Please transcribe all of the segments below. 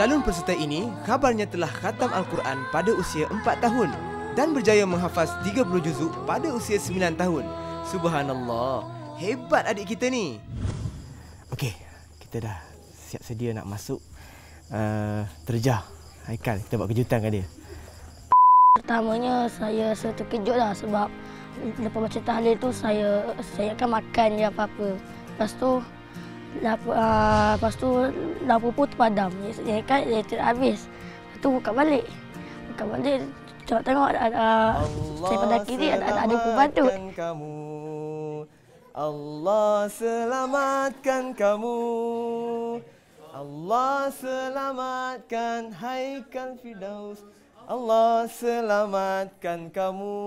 Calon peserta ini kabarnya telah khatam Al-Quran pada usia 4 tahun dan berjaya menghafaz 30 juzuk pada usia 9 tahun. Subhanallah. Hebat adik kita ni. Okey, kita dah siap sedia nak masuk uh, terjah. Haikal, kita buat kejutan kat dia. Pertamanya saya rasa terkejut lah sebab lepas baca tahlil tu saya saya akan makan je apa-apa. Lepas tu lampu, uh, lepas tu lampu pun terpadam. Dia kan dia tidak habis. Lepas tu buka balik. Buka balik tengok tengok ada, ada saya pada kiri ada ada, ada pembantu. kamu. Allah selamatkan kamu. Allah selamatkan Haikal Firdaus. Allah selamatkan kamu.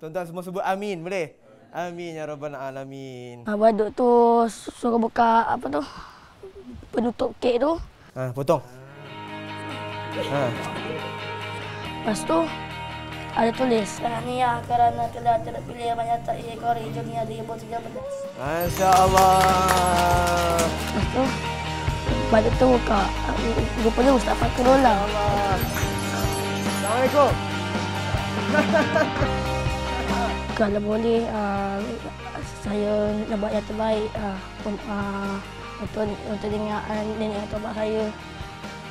Tuan-tuan semua sebut amin boleh? Amin ya rabbal alamin. Ah, badut tu suruh buka apa tu? Penutup kek tu. Ha, potong. Ha. Lepas tu ada tulis Tahniah kerana telah terpilih banyak tak ekori dunia 2013. Masya Allah. Lepas tu tu buka. Rupanya Ustaz Fakrullah. Allah. Assalamualaikum. Kalau boleh uh, saya nak buat yang terbaik uh, untuk untuk dengan uh, nenek atau abang saya.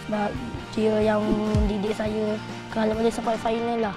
Sebab dia yang mendidik saya. Kalau boleh sampai final lah